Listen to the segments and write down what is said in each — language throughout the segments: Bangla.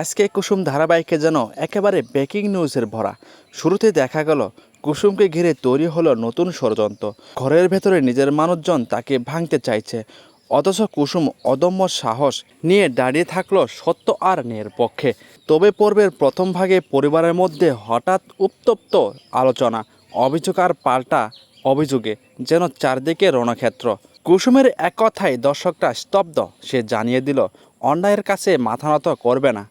আজকে কুসুম ধারাবাহিকে যেন একেবারে ব্রেকিং নিউজের ভরা। শুরুতে দেখা গেল, কুসুমকে ঘিরে তৈরি হলো নতুন ষড়যন্ত্র। ঘরের ভেতরে নিজের মানুষজন তাকে ভাঙতে চাইছে, অথচ কুসুম অদম্য সাহস নিয়ে দাঁড়িয়ে থাকল সত্য আর ন্যায়ের পক্ষে। তবে পর্বের প্রথম ভাগে পরিবারের মধ্যে হঠাৎ উত্তপ্ত আলোচনা, অভিযোগ আর পাল্টা অভিযোগে যেন চারদিকে রণক্ষেত্র। কুসুমের এক কথায় দর্শকরা স্তব্ধ, সে জানিয়ে দিল, অন্যায়ের কাছে মাথা নত করবে না।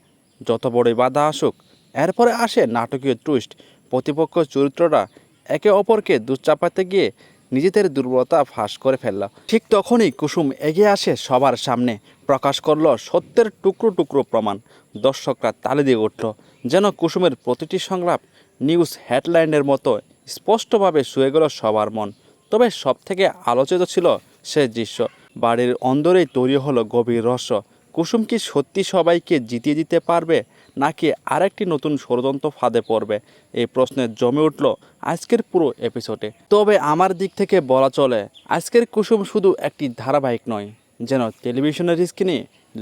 যত বড়ই বাধা আসুক, এরপরে আসে নাটকীয় টুইস্ট প্রতিপক্ষ চরিত্ররা একে অপরকে দুশ্চাপাতে গিয়ে নিজেদের দুর্বলতা ফাঁস করে ফেলল। ঠিক তখনই কুসুম এগিয়ে আসে সবার সামনে, প্রকাশ করল সত্যের টুকরো টুকরো প্রমাণ। দর্শকরা তালে দিয়ে উঠল, যেন কুসুমের প্রতিটি সংলাপ নিউজ হেডলাইনের মতো স্পষ্টভাবে শুয়ে গেল সবার মন। তবে সবথেকে আলোচিত ছিল সে দৃশ্য। বাড়ির অন্দরেই তৈরি হলো গভীর রহস্য। কুসুম কি সত্যি সবাইকে জিতিয়ে দিতে পারবে, নাকি আরেকটি নতুন ষড়যন্ত্র ফাঁদে পড়বে? এই প্রশ্নে জমে উঠল আজকের পুরো এপিসোডে তবে আমার দিক থেকে বলা চলে, আজকের কুসুম শুধু একটি ধারাবাহিক নয়, যেন টেলিভিশনের স্ক্রিনে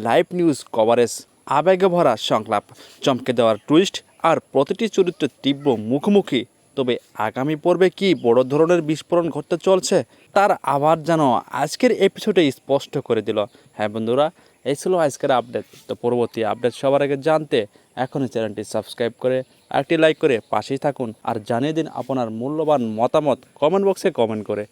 লাইভ নিউজ কভারেজ আবেগে ভরা সংলাপ, চমকে দেওয়ার টুইস্ট আর প্রতিটি চরিত্রের তীব্র মুখোমুখি তবে আগামী পর্বে কি বড় ধরনের বিস্ফোরণ ঘটতে চলছে, তার আবার যেন আজকের এপিসোডে স্পষ্ট করে দিল। হ্যাঁ বন্ধুরা, এই ছিল আজকের আপডেট তো পরবর্তী আপডেট সবার আগে জানতে এখনই চ্যানেলটি সাবস্ক্রাইব করে একটি লাইক করে পাশেই থাকুন। আর জানিয়ে দিন আপনার মূল্যবান মতামত কমেন্ট বক্সে কমেন্ট করে।